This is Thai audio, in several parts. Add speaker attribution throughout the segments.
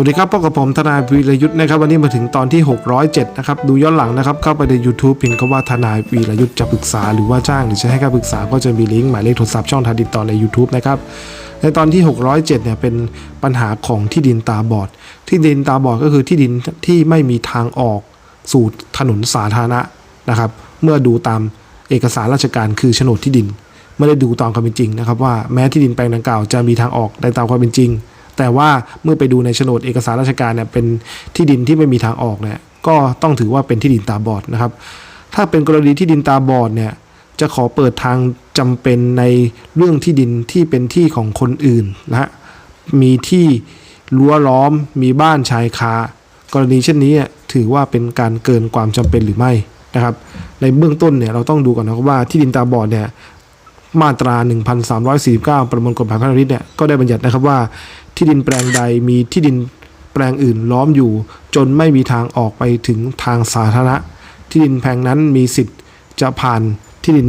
Speaker 1: สวัสดีครับพบกับผมทนายวีรยุทธ์นะครับวันนี้มาถึงตอนที่ 607 นะครับ ดูย้อนหลังนะครับ เข้าไปใน YouTube พิมพ์คำว่าทนายวีรยุทธ์จะปรึกษาหรือว่าจ้างหรือจะให้คำปรึกษาก็จะมีลิงก์หมายเลขโทรศัพท์ช่องทางติดต่อใน YouTube นะครับในตอนที่ 607 เนี่ยเป็นปัญหาของที่ดินตาบอด ที่ดินตาบอดก็คือที่ดินที่ไม่มีทางออกสู่ถนนสาธารณะนะครับเมื่อดูตามเอกสารราชการคือโฉนดที่ดินไม่ได้ดูตามความเป็นจริงนะครับว่าแม้ที่ดินแปลงดังกล่าวจะมีทางออกได้ตามความเป็นจริง แต่ว่าเมื่อไปดูในโฉนดเอกสารราชการเนี่ยเป็นที่ดินที่ไม่มีทางออกเนี่ยก็ต้องถือว่าเป็นที่ดินตาบอดนะครับ ถ้าเป็นกรณีที่ดินตาบอดเนี่ยจะขอเปิดทางจำเป็นในเรื่องที่ดินที่เป็นที่ของคนอื่นนะฮะมีที่รั้วล้อมมีบ้านชายคากรณีเช่นนี้ถือว่าเป็นการเกินความจำเป็นหรือไม่นะครับ ในเบื้องต้นเนี่ยเราต้องดูก่อนนะครับว่าที่ดินตาบอดเนี่ยมาตรา 1349 ประมวลกฎหมายแพ่งและพาณิชย์เนี่ยก็ได้บัญญัตินะครับว่า ที่ดินแปลงใดมีที่ดินแปลงอื่นล้อมอยู่ จนไม่มีทางออกไปถึงทางสาธารณะ ที่ดินแปลงนั้นมีสิทธิ์จะผ่านที่ดิน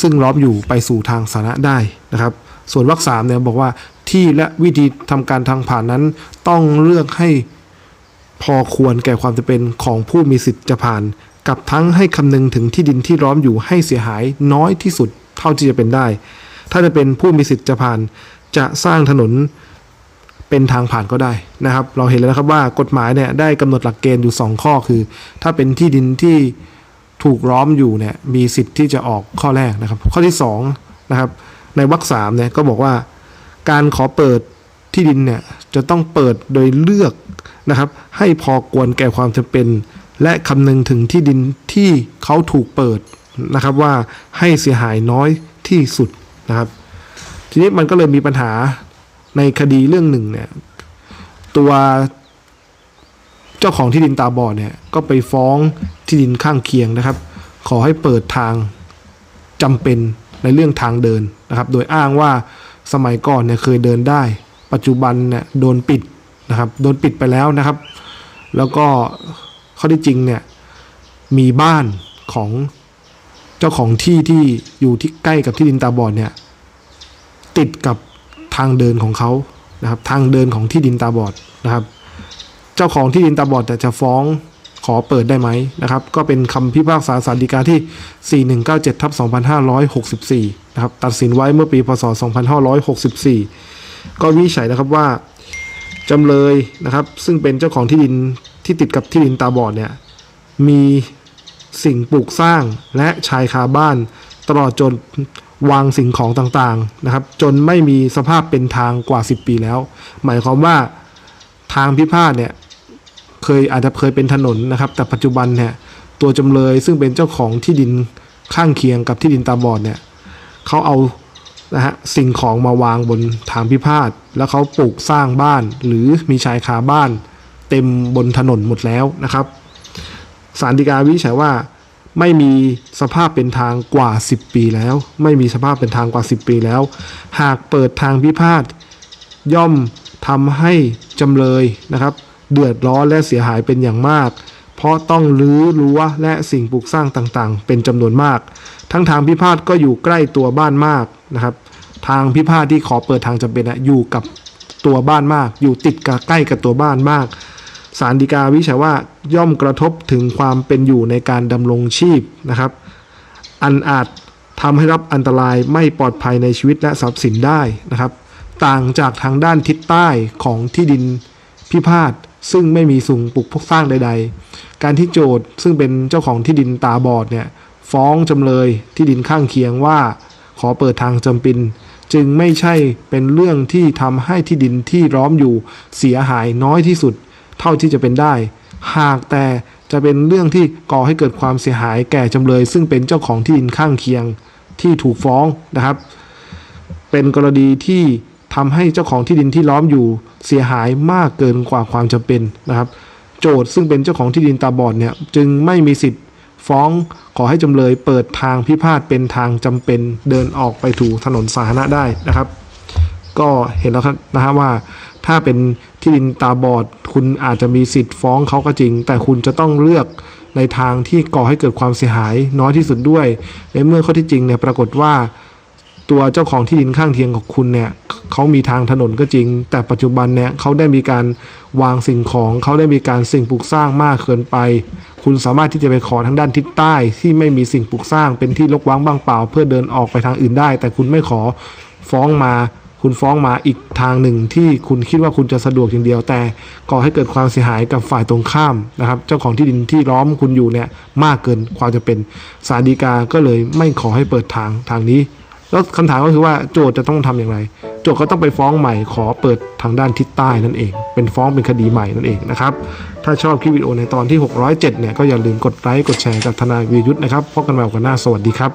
Speaker 1: ซึ่งล้อมอยู่ไปสู่ทางสาธารณะได้นะครับ ส่วนวรรคสามเนี่ยบอกว่าที่และวิธีทำการทางผ่านนั้นต้องเลือกให้พอควรแก่ความจำเป็นของผู้มีสิทธิ์จะผ่าน กับทั้งให้คำนึงถึงที่ดินที่ล้อมอยู่ให้เสียหายน้อยที่สุดเท่าที่จะเป็นได้ ถ้าจะเป็นผู้มีสิทธิ์จะผ่าน จะสร้างถนนเป็นทางผ่านก็ได้นะครับ เราเห็นแล้วนะครับว่ากฎหมายเนี่ยได้กำหนดหลักเกณฑ์อยู่ 2 ข้อคือ ถ้าเป็นที่ดินที่ถูกล้อมอยู่เนี่ยมีสิทธิ์ที่จะออกข้อแรกนะครับ ข้อที่2นะครับในวรรคสามเนี่ยก็บอกว่า การขอเปิดที่ดินเนี่ยจะต้องเปิดโดยเลือกนะครับ ให้พอควรแก่ความจำเป็น และคำนึงถึงที่ดินที่เขาถูกเปิดนะครับว่าให้เสียหายน้อยที่สุดนะครับ ทีนี้มันก็เลยมีปัญหาในคดีเรื่องหนึ่งเนี่ย ตัวเจ้าของที่ดินตาบอดเนี่ย ก็ไปฟ้องที่ดินข้างเคียงนะครับ ขอให้เปิดทางจำเป็นในเรื่องทางเดินนะครับ โดยอ้างว่าสมัยก่อนเนี่ยเคยเดินได้ ปัจจุบันเนี่ยโดนปิดนะครับ โดนปิดไปแล้วนะครับ แล้วก็ข้อที่จริงเนี่ยมีบ้านของเจ้าของที่ที่อยู่ที่ใกล้กับที่ดินตาบอดเนี่ย ติดกับทางเดินของเขานะครับทางเดินของที่ดินตาบอดนะครับ เจ้าของที่ดินตาบอดแต่จะฟ้องขอเปิดได้ไหมนะครับ ก็เป็นคำพิพากษาสารดีกาที่ 4197ทับ2564 นะครับ ตัดสินไว้เมื่อปีพศ 2564 ก็วิจัยนะครับว่าจำเลยนะครับ ซึ่งเป็นเจ้าของที่ดินที่ติดกับที่ดินตาบอดเนี่ย มีสิ่งปลูกสร้างและชายคาบ้านตลอดจน วางสิ่งของต่างๆนะครับ จนไม่มีสภาพเป็นทางกว่า 10 ปีแล้ว หมายความว่าทางพิพาทเนี่ยเคยอาจจะเคยเป็นถนนนะครับ แต่ปัจจุบันเนี่ยตัวจำเลยซึ่งเป็นเจ้าของที่ดินข้างเคียงกับที่ดินตาบอดเนี่ยเขาเอานะฮะสิ่งของมาวางบนทางพิพาทแล้วเขาปลูกสร้างบ้าน หรือมีชายคาบ้าน เต็มบนถนนหมดแล้วนะครับสารดีกาวิจัยว่า ไม่มีสภาพเป็นทางกว่า 10 ปีแล้ว ไม่มีสภาพเป็นทางกว่า 10 ปีแล้ว หากเปิดทางพิพาทย่อมทำให้จำเลยนะครับ เดือดร้อนและเสียหายเป็นอย่างมาก เพราะต้องรื้อรั้วและสิ่งปลูกสร้างต่างๆ เป็นจำนวนมาก ทั้งทางพิพาทก็อยู่ใกล้ตัวบ้านมากนะครับ ทางพิพาทที่ขอเปิดทางจำเป็นอะอยู่กับตัวบ้านมาก อยู่ติดกับใกล้กับตัวบ้านมาก สารดีกาวิจัยว่าย่อมกระทบถึงความเป็นอยู่ในการดำรงชีพนะครับ อันอาจทำให้รับอันตรายไม่ปลอดภัยในชีวิตและทรัพย์สินได้นะครับ ต่างจากทางด้านทิศใต้ของที่ดินพิพาทซึ่งไม่มีสิ่งปลูกพกสร้างใด ๆ การที่โจทย์ซึ่งเป็นเจ้าของที่ดินตาบอดเนี่ยฟ้องจำเลยที่ดินข้างเคียงว่า ขอเปิดทางจำป็นจึงไม่ใช่เป็นเรื่องที่ทำให้ที่ดินที่ล้อมอยู่เสียหายน้อยที่สุด เท่าที่จะเป็นได้ หากแต่จะเป็นเรื่องที่ก่อให้เกิดความเสียหายแก่จำเลย ซึ่งเป็นเจ้าของที่ดินข้างเคียงที่ถูกฟ้องนะครับ เป็นกรณีที่ทำให้เจ้าของที่ดินที่ล้อมอยู่เสียหายมากเกินกว่าความจำเป็นนะครับ โจทย์ซึ่งเป็นเจ้าของที่ดินตาบอดเนี่ยจึงไม่มีสิทธิ์ฟ้องขอให้จำเลยเปิดทางพิพาทเป็นทางจำเป็นเดินออกไปถูถนนสาธารณะได้นะครับ ก็เห็นแล้วครับนะฮะว่า ถ้าเป็นที่ดินตาบอด คุณอาจจะมีสิทธิ์ฟ้องเขาก็จริง แต่คุณจะต้องเลือกในทางที่ก่อให้เกิดความเสียหายน้อยที่สุดด้วย ในเมื่อข้อที่จริงเนี่ยปรากฏว่า ตัวเจ้าของที่ดินข้างเคียงของคุณเนี่ยเขามีทางถนนก็จริง แต่ปัจจุบันเนี่ยเขาได้มีการวางสิ่งของเขาได้มีการสิ่งปลูกสร้างมากเกินไป คุณสามารถที่จะไปขอทางด้านทิศใต้ ที่ไม่มีสิ่งปลูกสร้างเป็นที่รกว้างบ้างเปล่า เพื่อเดินออกไปทางอื่นได้ แต่คุณไม่ขอฟ้องมา คุณฟ้องมาอีกทางหนึ่งที่คุณคิดว่าคุณจะสะดวกอย่างเดียว แต่ก่อให้เกิดความเสียหายกับฝ่ายตรงข้ามนะครับ เจ้าของที่ดินที่ล้อมคุณอยู่เนี่ยมากเกินความจะเป็นสารดีกาก็เลยไม่ขอให้เปิดทางทางนี้ แล้วคำถามก็คือว่าโจทย์จะต้องทำอย่างไร โจทย์ก็ต้องไปฟ้องใหม่ขอเปิดทางด้านทิศใต้นั่นเอง เป็นฟ้องเป็นคดีใหม่นั่นเองนะครับถ้าชอบคลิปวิดีโอในตอนที่ 607เนี่ยก็อย่าลืมกดไลค์กดแชร์กับทนายวีรยุทธนะครับพบกันใหม่กาสหน้าสวัสดีครับ